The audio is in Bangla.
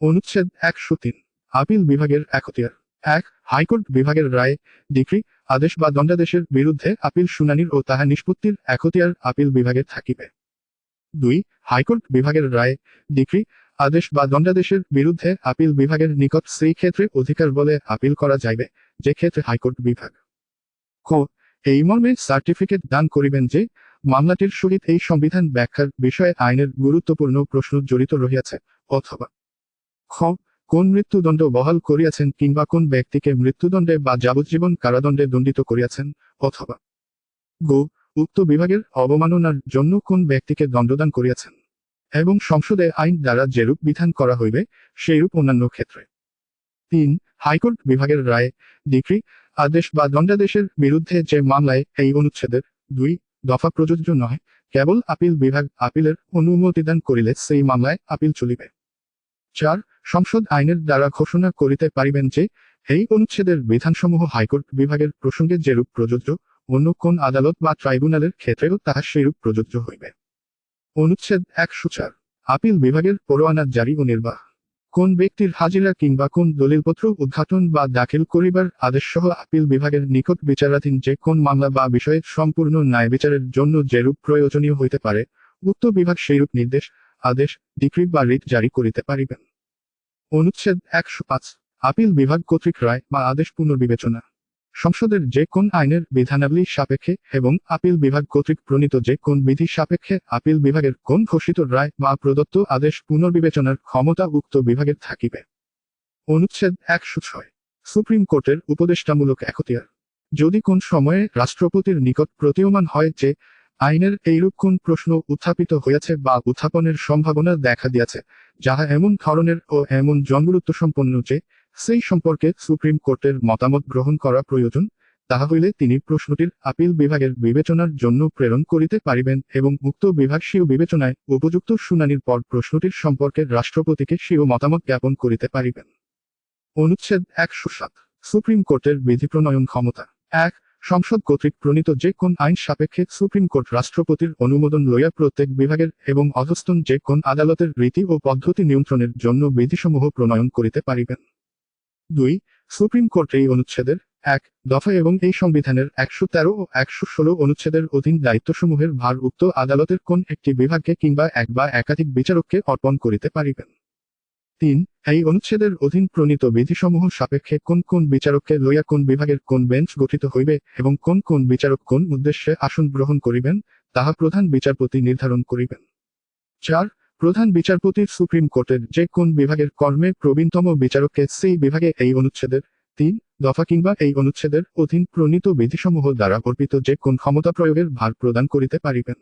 অনুচ্ছেদ একশো তিন, আপিল বিভাগের একতিয়ার। এক, হাইকোর্ট বিভাগের রায় ডিক্রি, আদেশ বা দণ্ডাদেশের বিরুদ্ধে আপিল শুনানির ও তাহা নিষ্পত্তির একতিয়ার আপিল বিভাগে থাকিবে। দুই, হাইকোর্ট বিভাগের রায় ডিক্রি, আদেশ বা দণ্ডাদেশের বিরুদ্ধে আপিল বিভাগের নিকট সেই ক্ষেত্রে অধিকার বলে আপিল করা যাইবে, যে ক্ষেত্রে হাইকোর্ট বিভাগ। ক, এই মর্মে সার্টিফিকেট দান করিবেন যে, মামলাটির সহিত এই সংবিধান ব্যাখ্যার বিষয়ে আইনের গুরুত্বপূর্ণ প্রশ্ন জড়িত রহিয়াছে, অথবা খ কোন মৃত্যুদণ্ড বহাল করিয়াছেন কিংবা কোন ব্যক্তিকে মৃত্যুদণ্ডে বা যাবজ্জীবন কারাদণ্ডে দণ্ডিত করিয়াছেন, অথবা গো, উক্ত বিভাগের অবমাননার জন্য কোন ব্যক্তিকে দণ্ডদান করিয়াছেন এবং সংসদে আইন দ্বারা যেরূপ বিধান করা হইবে, সেইরূপ অন্যান্য ক্ষেত্রে। তিন, হাইকোর্ট বিভাগের রায় ডিক্রি, আদেশ বা দণ্ডাদেশের বিরুদ্ধে যে মামলায় এই অনুচ্ছেদের দুই দফা প্রযোজ্য নয় কেবল আপিল বিভাগ আপিলের অনুমতি দান করিলে সেই মামলায় আপিল চলিবে। চার সংসদ আইনের দ্বারা ঘোষণা করিতে পারিবেন যে, এই অনুচ্ছেদের বিধানসমূহ হাইকোর্ট বিভাগের প্রসঙ্গে যেরূপ প্রযোজ্য, অন্য কোন আদালত বা ট্রাইব্যুনালের ক্ষেত্রেও তাহা সেইরূপ প্রযোজ্য হইবে। অনুচ্ছেদ এক চার আপিল বিভাগের পরোয়ানা জারি ও নির্বাহ। কোন ব্যক্তির হাজিরা কিংবা কোন দলিলপত্র উদ্ঘাটন বা দাখিল করিবার আদেশসহ আপিল বিভাগের নিকট বিচারাধীন যে কোন মামলা বা বিষয়ে সম্পূর্ণ ন্যায় বিচারের জন্য যেরূপ প্রয়োজনীয় হইতে পারে, উক্ত বিভাগ সেইরূপ নির্দেশ, আদেশ, ডিক্রি বা রিট জারি করিতে পারিবেন। অনুচ্ছেদ একশো পাঁচ, আপিল বিভাগ কর্তৃক রায় বা আদেশ পুনর্বিবেচনা। সংসদের যে কোন আইনের বিধানাবলী সাপেক্ষে এবং আপিল বিভাগ কর্তৃক প্রণীত যে কোন বিধি সাপেক্ষে আপিল বিভাগের কোন ঘোষিত রায় বা প্রদত্ত আদেশ পুনর্বিবেচনার ক্ষমতা উক্ত বিভাগের থাকিবে। অনুচ্ছেদ একশো ছয়, সুপ্রিম কোর্টের উপদেষ্টামূলক একতিয়ার। যদি কোন সময়ে রাষ্ট্রপতির নিকট প্রতীয়মান হয় যে আইনের এইরূপ কোন প্রশ্ন উত্থাপিত হইয়াছে বা উত্থাপনের সম্ভাবনা দেখা দিয়াছে, যাহা এমন ধরনের ও এমন জনগুরুত্ব সম্পন্ন যে, সেই সম্পর্কে সুপ্রিম কোর্টের মতামত গ্রহণ করা প্রয়োজন, তাহা হইলে তিনি প্রশ্নটির আপিল বিভাগের বিবেচনার জন্য প্রেরণ করিতে পারিবেন এবং উক্ত বিভাগ স্বীয় বিবেচনায় উপযুক্ত শুনানির পর প্রশ্নটির সম্পর্কে রাষ্ট্রপতিকে স্বীয় মতামত জ্ঞাপন করিতে পারিবেন। অনুচ্ছেদ একশো সাত, সুপ্রিম কোর্টের বিধি প্রণয়ন ক্ষমতা এক সংসদ কর্তৃক প্রণীত যে কোন আইন সাপেক্ষে সুপ্রিম কোর্ট রাষ্ট্রপতির অনুমোদন লইয়া প্রত্যেক বিভাগের এবং অধস্তন যে কোন আদালতের রীতি ও পদ্ধতি নিয়ন্ত্রণের জন্য বিধিসমূহ প্রণয়ন করিতে পারিবেন। দুই, সুপ্রিম কোর্ট এই অনুচ্ছেদের এক দফা এবং এই সংবিধানের একশো তেরো ও একশো ষোলো অনুচ্ছেদের অধীন দায়িত্বসমূহের ভার উক্ত আদালতের কোন একটি বিভাগকে কিংবা এক বা একাধিক বিচারককে অর্পণ করিতে পারিবেন। তিন, এই অনুচ্ছেদের অধীন প্রণীত বিধিসমূহ সাপেক্ষে কোন কোন বিচারককে লইয়া কোন বিভাগের কোন বেঞ্চ গঠিত হইবে এবং কোন কোন বিচারক কোন উদ্দেশ্যে আসন গ্রহণ করিবেন, তাহা প্রধান বিচারপতি নির্ধারণ করিবেন। চার, প্রধান বিচারপতির সুপ্রিম কোর্টের যে কোন বিভাগের কর্মে প্রবীণতম বিচারককে সেই বিভাগে এই অনুচ্ছেদের, তিন, দফা কিংবা এই অনুচ্ছেদের অধীন প্রণীত বিধিসমূহ দ্বারা অর্পিত যে কোন ক্ষমতা প্রয়োগের ভার প্রদান করিতে পারিবেন।